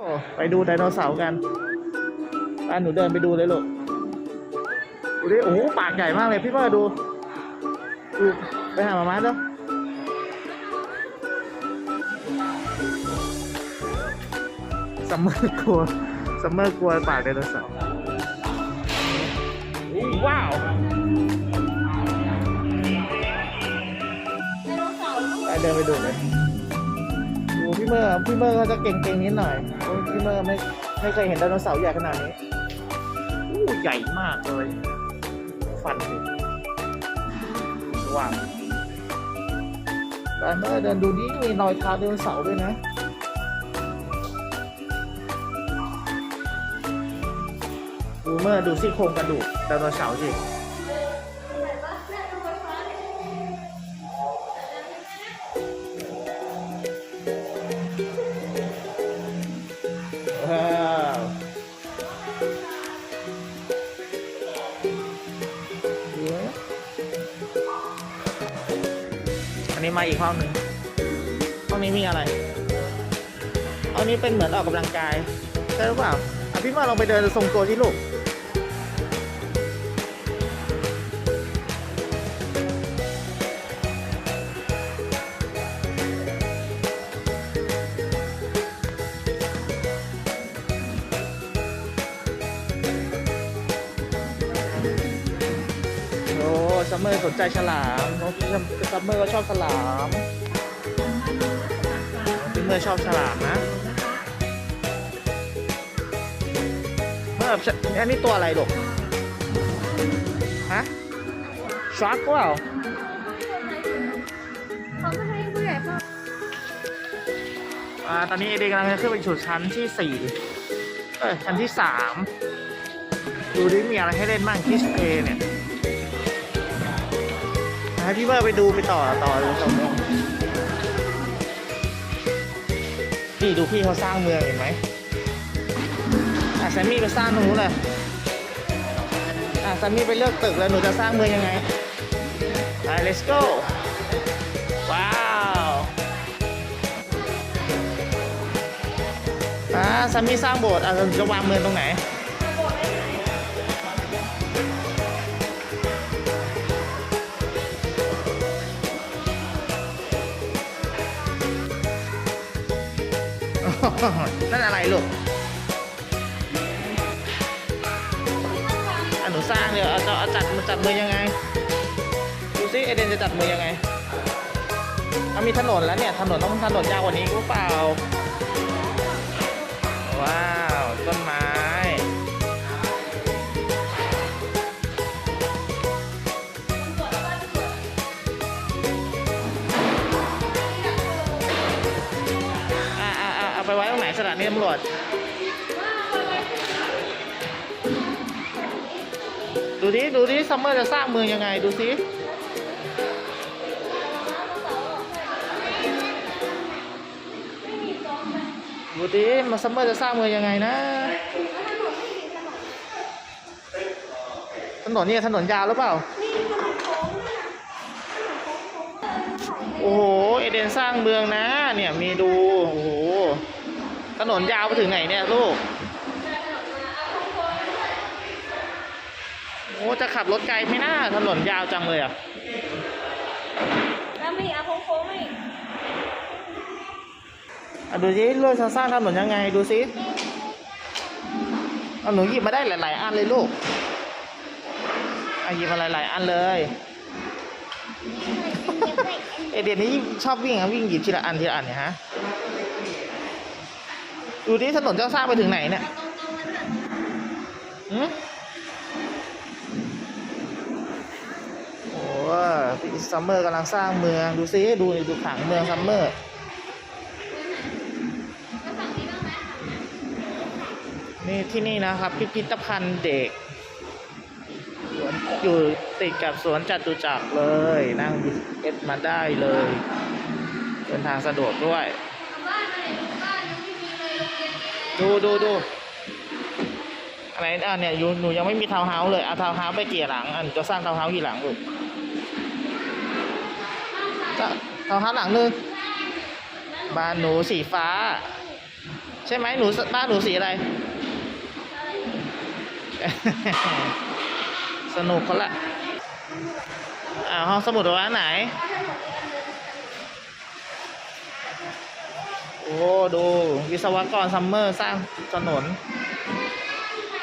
โอ้ไปดูไดโนเสาร์กันป้าหนูเดินไปดูเลยลูกดูดิโอ้โหปากใหญ่มากเลยพี่เบิร์ดดูดู ไปหามาม่าเนาะซัมเมอร์กลัวซัมเมอร์กลัวปากไดโนเสาร์อู้ว้าวไปเดินไปดูเลยดูพี่เมอร์พี่เมอร์เขาจะเก่งๆนิดหน่อยโอ้ย พี่เมอร์ไม่ไม่เคยเห็นไดโนเสาร์ใหญ่ขนาดนี้อู้ใหญ่มากเลย ฟันสิว่างแต่เมื่อเดินดูนี่มีรอยเท้าไดโนเสาร์ด้วยนะดูเมื่อดูซี่โครงกระดูกไดโนเสาร์สิ อันนี้มาอีกห้องหนึ่งห้องนี้มีอะไรห้องนี้เป็นเหมือนออกกำลังกายใช่หรือเปล่าอะพี่มาลองไปเดินทรงตัวที่ลูก ซัมเมอร์สนใจฉลามโอ้ซัมเมอร์ก็ชอบฉลามซัมเมอร์ชอบฉลามนะเมื่ออันนี้ตัวอะไรลูกฮะชาร์กเปล่าเขาไม่ให้ผู้ใหญ่พ่ออ่าตอนนี้เอเดกำลังจะขึ้นไปสู่ชั้นที่สี่เอ้ยชั้นที่สามดูดิมีอะไรให้เล่นบ้างที่สเพเนี่ย ให้พี่เบอร์ไปดูไปต่อต่อเลยต่อเลยนี่ดูพี่เขาสร้างเมืองเห็นไหมอะแซมมี่ไปสร้างตรงนู้นเลยอะแซมมี่ไปเลือกตึกแล้วหนูจะสร้างเมืองยังไงไป let's go ว้าวอ่าแซมมี่สร้างโบสถ์อะจะวางเมืองตรงไหน นั่นอะไรลูกอะหนูสร้างเดี๋ยวเอาจะเอาจัดมันจัดมือยังไง ดูซิเอเดนจะจัดมือยังไงเอามีถนนแล้วเนี่ย ถนนต้องถนนยาวกว่านี้หรือเปล่า ว้าว ถานีตำรวจ ดูดิ ดูดิ ซัมเมอร์จะสร้างเมืองยังไง ดูสิดูดิมาซัมเมอร์จะสร้างเมืองยังไงนะ ถนนนี่ถนนยาวหรือเปล่า โอ้โห เอเดนสร้างเมืองนะ เนี่ยมีดู โอ้โห ถนนยาวไปถึงไหนเนี่ยลูก โอ้จะขับรถไกลไหม่น่าถนนยาวจังเลยอะ แล้วมีอาโค้งๆไหมอะดูสิเรื่องจะสร้างถนนยังไงดูสิเอาหนูหยิบมาได้หลาย ๆ อันเลยลูกอะหยิบมาหลาย ๆ อันเลย เอเดนนี่ชอบวิ่งอะวิ่งหยิบทีละอันทีละอันเนี่ยฮะ ดูดิถนนเจะสร้างไปถึงไหนเนี่ยหืมโอ้พี่ซัมเมอร์กำลังสร้างเมือง ดูซิดูดูผังเมืองซัมเมอร์นี่ที่นี่นะครับพิพิธภัณฑ์เด็กสวนอยู่ติดกับสวนจัตุจักรเลย นั่งเอ็ดมาได้เลย เดินทางสะดวกด้วย ดูดูดูอะไรอะเนี่ยอยู่หนูยังไม่มีทาวน์เฮาส์เลยเอาทาวน์เฮาส์ไปเกี่ยหลังอะหนูจะสร้างทาวน์เฮาส์กี่หลังลูกทาวน์เฮาส์หลังหนึ่งบ้านหนูสีฟ้า ใช่ไหมหนูบ้านหนูสีอะไร สนุกเขาละอ่าห้องสมุดว่าไหน อ้ดูวิศวกรซัมเมอร์สร้างถนน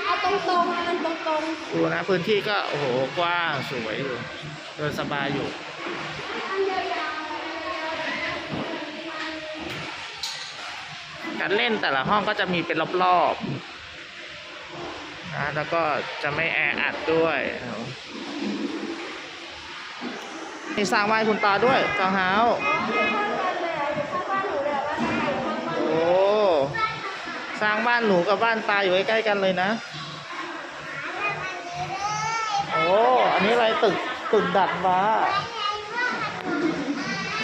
เอาตรงๆมันตรงดูนะพื้นที่ก็โอ้โหกว้างสวยอยู่เดินสบายอยู่การเล่นแต่ละห้องก็จะมีเป็นรอบๆนะแล้วก็จะไม่แออัดด้วยนี่สร้างบ้านคุณตาด้วยทาวน์เฮาส์ สร้างบ้านหนูกับบ้านตาอยู่ใกล้ๆกันเลยนะ โอ้ อันนี้อะไรตึกตึกดัดฟ้า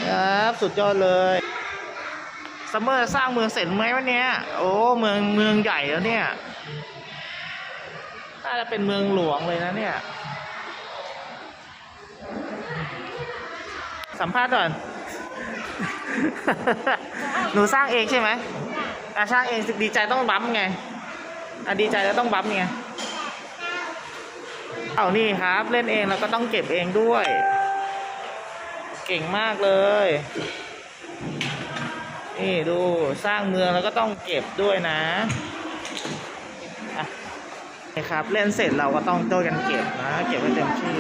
ครับสุดยอดเลยซัมเมอร์สร้างเมืองเสร็จไหมวันเนี้ยโอ้ เมืองเมืองใหญ่แล้วเนี่ย น่าจะเป็นเมืองหลวงเลยนะเนี่ย สัมภาษณ์ก่อน หนูสร้างเองใช่ไหม อะสร้างเองดีใจต้องบั๊มไงอะดีใจแล้วต้องบั๊มไงเอานี่ครับ เล่นเองแล้วก็ต้องเก็บเองด้วย เก่งมากเลย นี่ดูสร้างเมืองแล้วก็ต้องเก็บด้วยนะอะนี่ครับเล่นเสร็จเราก็ต้องช่วยกันเก็บนะ เก็บไว้เต็มที่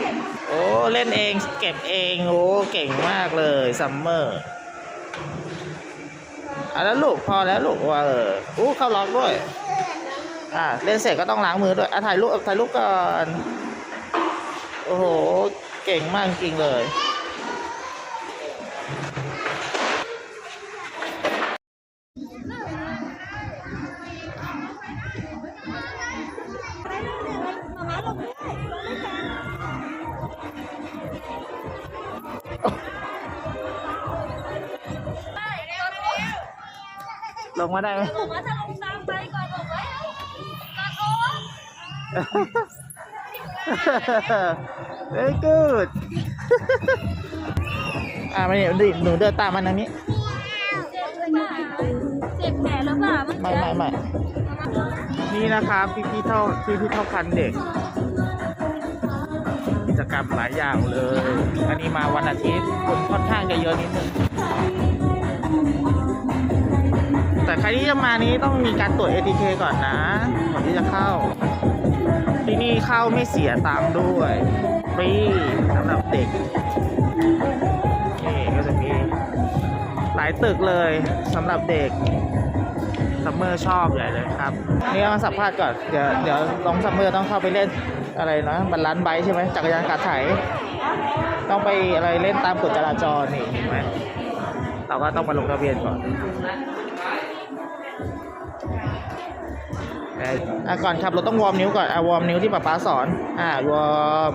โอ้ เล่นเองเก็บเอง โอ้ เก่งมากเลยซัมเมอร์ อาแล้วลูกพอแล้วลูกว่าเอออู้เข้าล็อกด้วย อ่าเล่นเสร็จก็ต้องล้างมือด้วยอะถ่ายรูปถ่ายรูปก่อน โอ้โห เก่งมากจริงเลย มาได้ไหมๆผมว่าจะลงตามไปก่อนบอกไว้กระโดด very good อ่ามาเนี่ยดิหนูเดินตามมันทางนี้ เจ็บหรือเปล่าเจ็บแผลหรือเปล่าเมื่อไม่ไม่ไม่นี่นะครับพี่พี่เท่าพี่พี่เท่าพันเด็ก กิจกรรมหลายอย่างเลย อันนี้มาวันอาทิตย์คนค่อนข้างจะเยอะนิดนึง ครที่จะมานี้ต้องมีการตรวจ ATK ก่อนนะก่อนที่จะเข้า ที่นี่เข้าไม่เสียตังค์ด้วยฟรีสำหรับเด็กนี่ก็จะมีหลายตึกเลยสำหรับเด็กซัมเมอร์ชอบใหญ่เลยครับนี่ก็มาสัมภาษณ์ก่อนเดี๋ยวเดี๋ยวน้องซัมเมอร์ต้องเข้าไปเล่นอะไรนะบัลลันไบใช่ไหมจักรยานกาไถต้องไปอะไรเล่นตามกฎจราจรนี่เห็นไหมเราก็ต้องมาลงทะเบียนก่อน อะก่อนขับรถต้องวอร์มนิ้วก่อนอะวอร์มนิ้วที่ป๊าป๊าสอน อ่าวอร์ม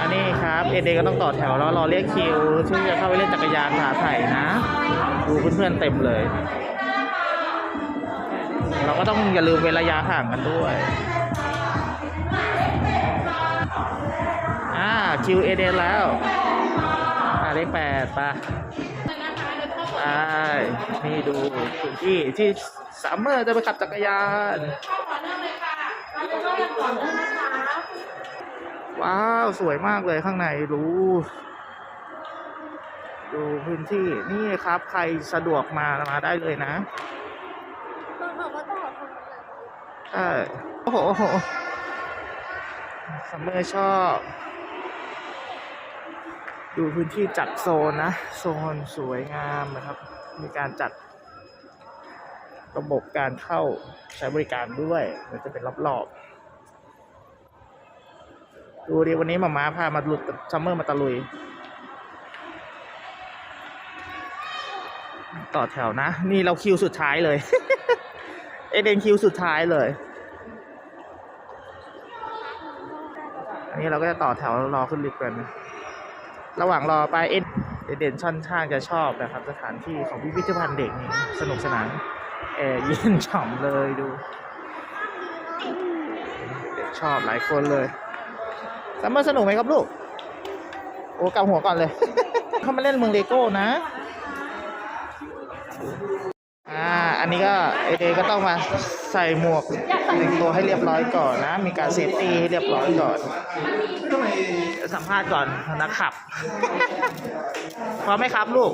อันนี้ครับเอเดก็ต้องต่อแถวแล้วรอเรียกคิวที่จะเข้าไปเล่นจักรยานขาไถ่นะ ดูเพื่อนๆเต็มเลย เราก็ต้องอย่าลืมเว้นระยะห่างกันด้วยอ่าคิวเอเดแล้วอ่าเลขแปดไปไปนี่ดู พื้นที่ที่สามเมอร์จะไปขับจักรยานว้าวสวยมากเลยข้างในรู้ ดูพื้นที่นี่ครับ ใครสะดวกมามาได้เลยนะใช่โอ้โหซัมเมอร์ชอบ ดูพื้นที่จัดโซนนะ โซนสวยงามนะครับ มีการจัด ระบบการเข้าใช้บริการด้วยมันจะเป็นรอบๆ ดูดิวันนี้มาม้าพามาหลุดซัมเมอร์มาตะลุย ต่อแถวนะ นี่เราคิวสุดท้ายเลย เอเดนคิวสุดท้ายเลย อันนี้เราก็จะต่อแถวรอขึ้นลิฟต์กัน ระหว่างรอไปเอเอเดนช่อนข้างจะชอบนะครับ สถานที่ของพิพิธภัณฑ์เด็กนี่สนุกสนาน แอร์เย็นฉ่ำเลยดู เด็กชอบหลายคนเลยซัมเมอร์สนุกไหมครับลูก โอ้กำหัวก่อนเลย เขามาเล่นเมืองเลโก้นะอันนี้ก็เอเดก็ต้องมาใส่หมวกแต่งตัวให้เรียบร้อยก่อนนะ มีการเซฟตี้ให้เรียบร้อยก่อน สัมภาษณ์ก่อนนักขับ พร้อมไหมครับลูก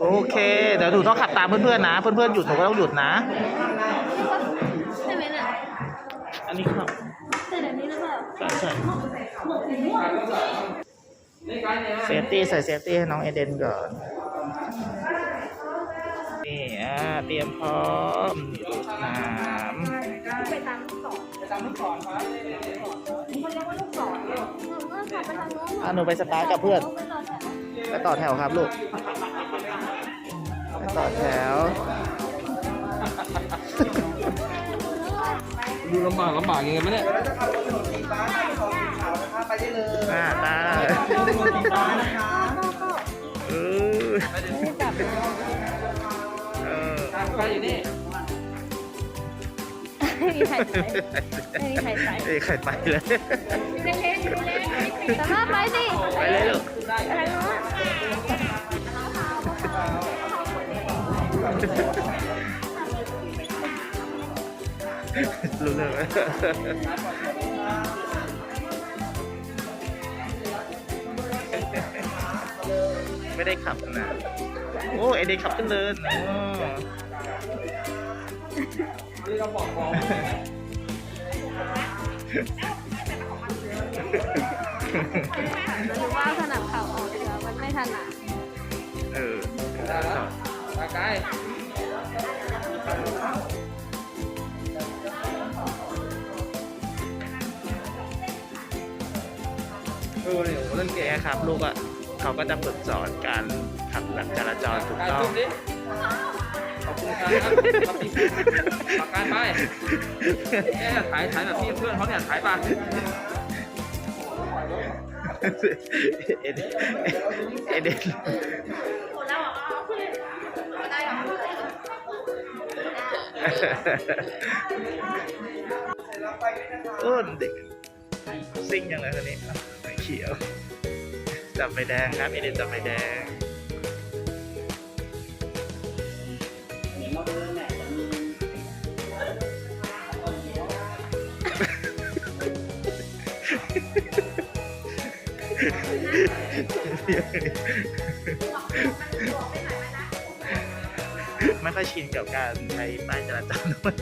โอเค เดี๋ยวหนูต้องขับตามเพื่อนๆนะ เพื่อนๆหยุดหนูก็ต้องหยุดนะ ใช่ไหมเนี่ยอันนี้ครับใช่แบบนี้หรือเปล่าใช่ใช่เซฟตี้ใส่เซฟตี้ให้น้องเอเดนก่อน นี่อ่าเตรียมพร้อมน้ไปตามลูกศรไปตามลูกศรเขาเรียกว่าลูกศรหนูก็ขับไปทางโน้นำอ่าหนูไปสตาร์ทกับเพื่อน ไปต่อแถวไปต่อแถวครับลูก ไปต่อแถว ดูลำบากลำบากยังไงไหมเนี่ยอ่าตาเออเออไปอยู่นี่ไม่มีใครไปไม่มีใครไปเอ้ยใครไปเลยสามารถไปสิไปเลยลูกอะไรเนา รู้เรื่องไหมไม่ได้ขับนะโอ้ไอเด็กขับขึ้นเนินอ๋อหรือว่าสนับเข่าออกเดี๋ยวมันไม่ถนัดเออได้แล้วตาไกล เออเนี่ยโหเล่นเก่งเนี่ยครับลูกอะเขาก็จะฝึกสอนการขับหลักจราจรถูกการต้องตุ้มดิขอบคุณครับขอบคุณครับปากกาไปเนี่ยถ่ายถ่ายแบบพี่เพื่อนเขาเนี่ยถ่ายปะเอเดนเอเดนโอ้เด็ก ซิ่งยังเลยคนนี้ไม่เขียว จับไฟแดงครับเอเดนจับไฟแดงไม่ค่อยชินกับการใช้ป้ายจราจรด้วย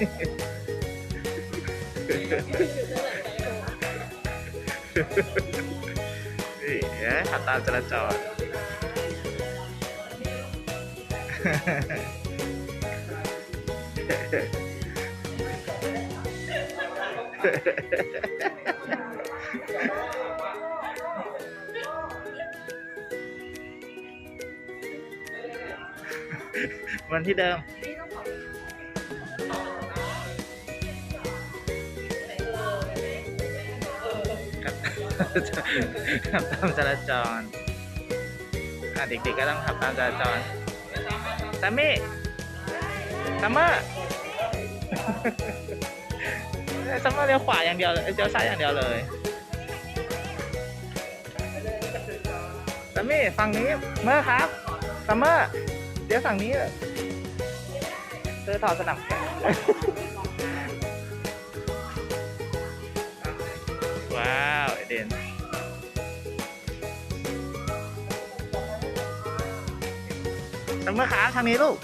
นี่เอ๊ะขับตามจราจรวันที่เดิม ขับตามจราจรอะเด็กๆก็ต้องขับตามจราจรแซมมี่ซัมเมอร์ซัมเมอร์เลี้ยวขวาอย่างเดียวเลี้ยวซ้ายอย่างเดียวเลยซัมมี่ฝั่งนี้ เมื่อครับซัมเมอร์เลี้ยวฝั่งนี้เลยเธอถอดสนับแขนว้า ซัมเมอร์ครับทางนี้ลูก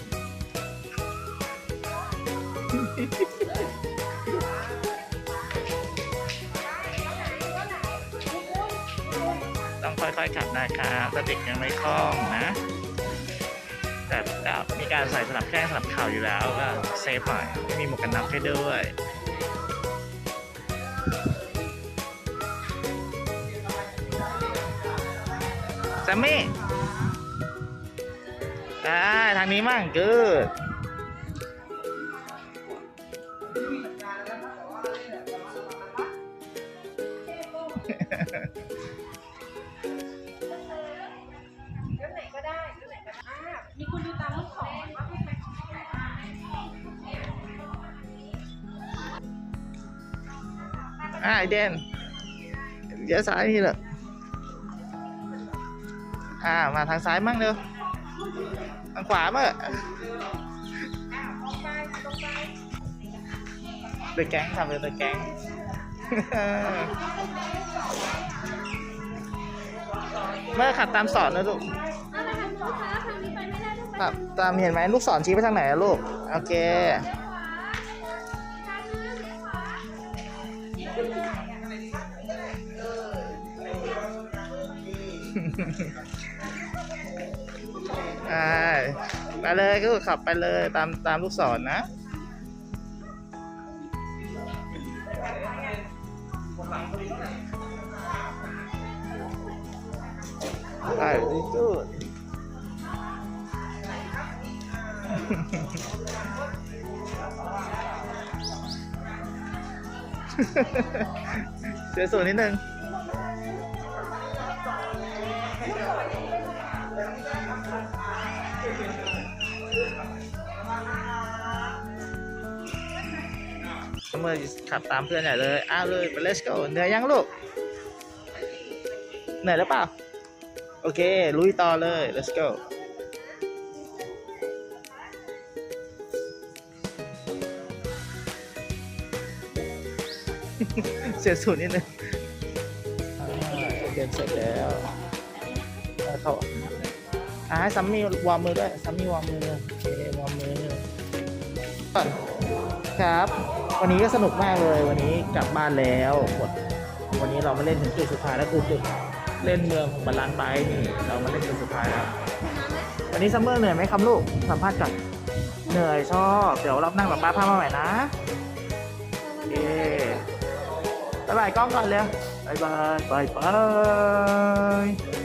ต้องค่อยๆขับนะครับถ้าเด็กยังไม่คล่องนะแต่แต่มีการใส่สนับแข้งสนับเข่าอยู่แล้วก็เซฟหน่อยไม่มีหมวกกันน็อกให้ด้วยแซมมี่ ได้ทางนี้มั่งกูดมีคุณดูตามลูกศรว่าให้ไปของไหนบ้างอ่าไอเดนเดี๋ยวซ้ายนี่แหละอ่า มาทางซ้ายมั่งเร็ว ทางขวามั่งเดอะแก๊งทำเป็นเดอะแก๊งเมื่อขับตามสอนนะลูกเอาไปทางนู้นค่ะทางนี้ไปไม่ได้ต้องไปขับตามเห็นไหมลูกศรชี้ไปทางไหนอะลูก โอเค ทางนู้นเลี้ยวขวาอ่าไปเลยก็ขับไปเลยตามตามลูกศรนะไปดีจุดเสียสูนนิดนึง เมื่อขับตามเพื่อนใหญ่เลยอ้าวเลยไป let's go เหนื่อยยังลูกเหนื่อยแล้วเปล่า โอเค ลุยต่อเลย let's go เสียสูตรนิดนึงอ่าเดินเสร็จแล้วเอาเข้าอ่าให้ซัมมี่วอร์มมือด้วยซัมมี่วอร์มมือโอเควอร์มมือก่อน ครับ วันนี้ก็สนุกมากเลยวันนี้กลับบ้านแล้วหมดวันนี้เรามาเล่นถึงจุดสุดท้ายแล้วคือจุดเล่นเมืองของบาลานไบค์นี่เรามาเล่นจุดสุดท้ายแล้ววันนี้ซัมเมอร์เหนื่อยไหมครับลูกสัมภาษณ์ก่อนเหนื่อยชอบเดี๋ยวรอบหนั่งกับป้าพามาใหม่นะโอเคบายบายกล้องก่อนเร็วบายบายบายบาย